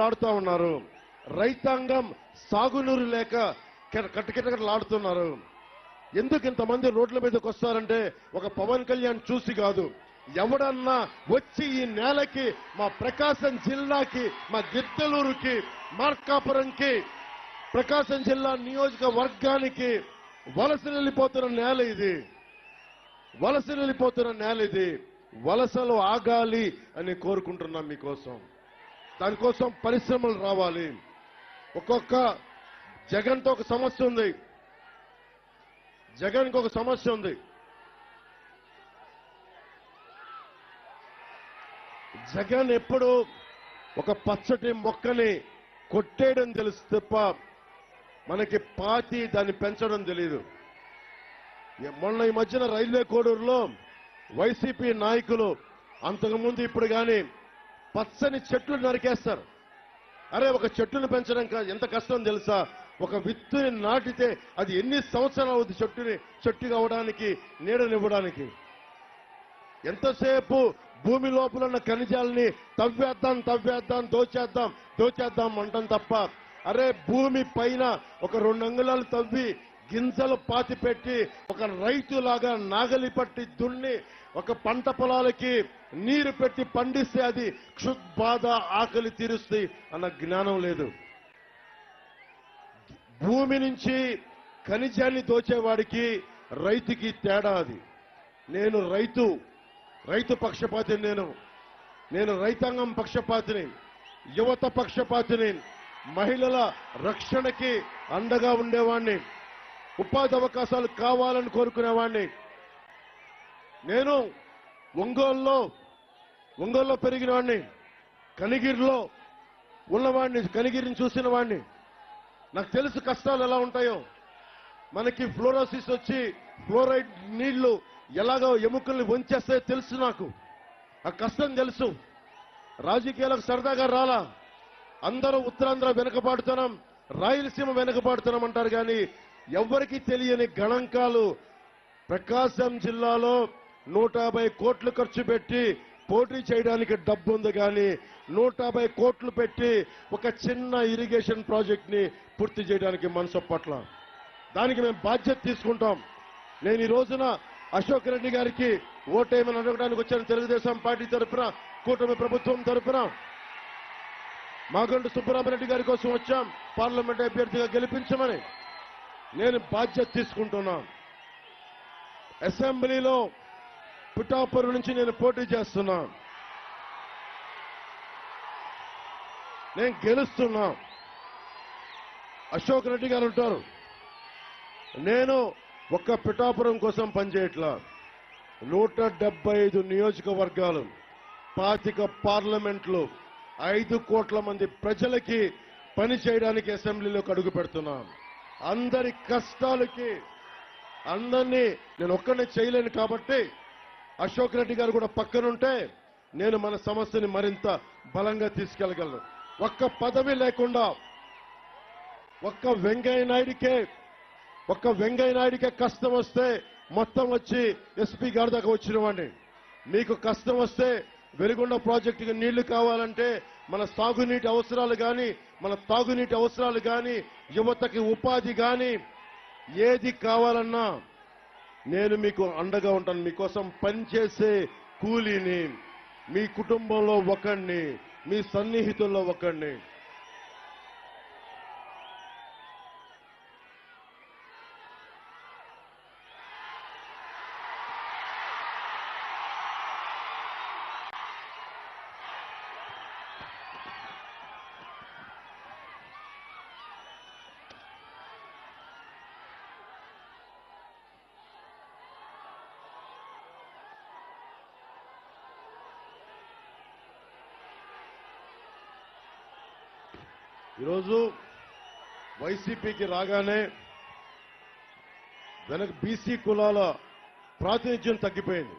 ఆడుతూ ఉన్నారు. రైతాంగం సాగునీరు లేక కట్టకిటకలాడుతున్నారు ఎందుకు ఇంతమంది రోడ్ల మీదకి వస్తారంటే ఒక పవన్ కళ్యాణ్ చూసి కాదు. ఎవడన్నా వచ్చి ఈ నేలకి మా ప్రకాశం జిల్లాకి మా గిద్దలూరుకి మార్కాపురంకి ప్రకాశం జిల్లా నియోజకవర్గానికి వలస వెళ్ళిపోతున్న నేల ఇది. వలస వెళ్ళిపోతున్న నేల ఇది. వలసలు ఆగాలి అని కోరుకుంటున్నాం మీకోసం. దానికోసం పరిశ్రమలు రావాలి. ఒక్కొక్క జగన్తో ఒక సమస్య ఉంది. జగన్కి ఒక సమస్య ఉంది. జగన్ ఎప్పుడు ఒక పచ్చటి మొక్కని కొట్టేయడం తెలుసు తప్ప మనకి పాతి దాన్ని పెంచడం తెలియదు మొన్న ఈ మధ్యన రైల్వే కోడూరులో వైసీపీ నాయకులు అంతకుముందు ఇప్పుడు కానీ పచ్చని చెట్లు నరికేస్తారు. అరే ఒక చెట్టును పెంచడం ఎంత కష్టం తెలుసా? ఒక విత్తుని నాటితే అది ఎన్ని సంవత్సరాలు అవుతుంది చెట్టుని చెట్టు అవడానికి నీడనివ్వడానికి ఎంతసేపు భూమి లోపల ఉన్న ఖనిజాలని తవ్వేద్దాం తవ్వేద్దాం దోచేద్దాం దోచేద్దాం అంటాం తప్ప అరే భూమి పైన ఒక రెండు అంగుళాలు తవ్వి గింజలు పాతి పెట్టి ఒక రైతులాగా నాగలి పట్టి దున్ని ఒక పంట పొలాలకి నీరు పెట్టి పండిస్తే అది క్షుద్బాధ ఆకలి తీరుస్తుంది అన్న జ్ఞానం లేదు. భూమి నుంచి ఖనిజాన్ని దోచేవాడికి రైతుకి తేడా అది. నేను రైతు రైతు పక్షపాతిని నేను. నేను రైతాంగం పక్షపాతిని యువత పక్షపాతిని మహిళల రక్షణకి అండగా ఉండేవాణ్ణి. ఉపాధి అవకాశాలు కావాలని కోరుకునేవాడిని నేను ఒంగోలులో ఒంగోలులో పెరిగిన వాడిని కనిగిరిలో ఉన్నవాడిని కనిగిరిని చూసిన వాడిని నాకు తెలుసు కష్టాలు ఎలా ఉంటాయో. మనకి ఫ్లోరోసిస్ వచ్చి ఫ్లోరైడ్ నీళ్ళు ఎలాగో ఎముకల్ని వంచేస్తాయో తెలుసు నాకు. ఆ కష్టం తెలుసు. రాజకీయాలకు సరదాగా రాలా. అందరూ ఉత్తరాంధ్ర వెనుకబాటుతనం రాయలసీమ వెనుకబాటుతనం అంటారు కానీ ఎవ్వరికీ తెలియని గణాంకాలు ప్రకాశం జిల్లాలో నూట యాభై కోట్లు ఖర్చు పెట్టి పోటీ చేయడానికి డబ్బు ఉంది కానీ నూట యాభై కోట్లు పెట్టి ఒక చిన్న ఇరిగేషన్ ప్రాజెక్ట్ని పూర్తి చేయడానికి మనసు పట్ల. దానికి మేము బాధ్యత తీసుకుంటాం. నేను ఈ రోజున అశోక్ రెడ్డి గారికి ఓటేమని అడగడానికి వచ్చాను తెలుగుదేశం పార్టీ తరఫున కూటమి ప్రభుత్వం తరఫున మాగండు సుబ్బరామరెడ్డి గారి కోసం వచ్చాం. పార్లమెంట్ అభ్యర్థిగా గెలిపించమని. నేను బాధ్యత తీసుకుంటున్నా అసెంబ్లీలో పిఠాపురం నుంచి నేను పోటీ చేస్తున్నా నేను గెలుస్తున్నా అశోక్ రెడ్డి గారు ఉంటారు. నేను ఒక్క పిఠాపురం కోసం పనిచేయట్లా. నూట డెబ్బై ఐదు నియోజకవర్గాలు పాతిక పార్లమెంట్లు ఐదు కోట్ల మంది ప్రజలకి పని చేయడానికి అసెంబ్లీలోకి అడుగు పెడుతున్నాను. అందరి కష్టాలకి అందరినీ నేను ఒక్కడే చేయలేను కాబట్టి అశోక్ రెడ్డి గారు కూడా పక్కనుంటే నేను మన సమస్యని మరింత బలంగా తీసుకెళ్ళగలను ఒక్క పదవి లేకుండా ఒక్క వెంకయ్య నాయుడికే ఒక్క వెంకయ్య నాయుడికే కష్టం వస్తే మొత్తం వచ్చి ఎస్పీ గారి దాకా వచ్చిన వాడిని. మీకు కష్టం వస్తే వెలుగొండ ప్రాజెక్టుకి నీళ్ళు కావాలంటే మన సాగునీటి అవసరాలు కానీ మన తాగునీటి అవసరాలు కానీ యువతకి ఉపాధి కానీ ఏది కావాలన్నా నేను మీకు అండగా ఉంటాను. మీకోసం పనిచేసే కూలీని మీ కుటుంబంలో ఒకడిని మీ సన్నిహితుల్లో ఒకడిని ఈరోజు వైసీపీకి రాగానే వెనక బీసీ కులాల ప్రాతినిధ్యం తగ్గిపోయింది.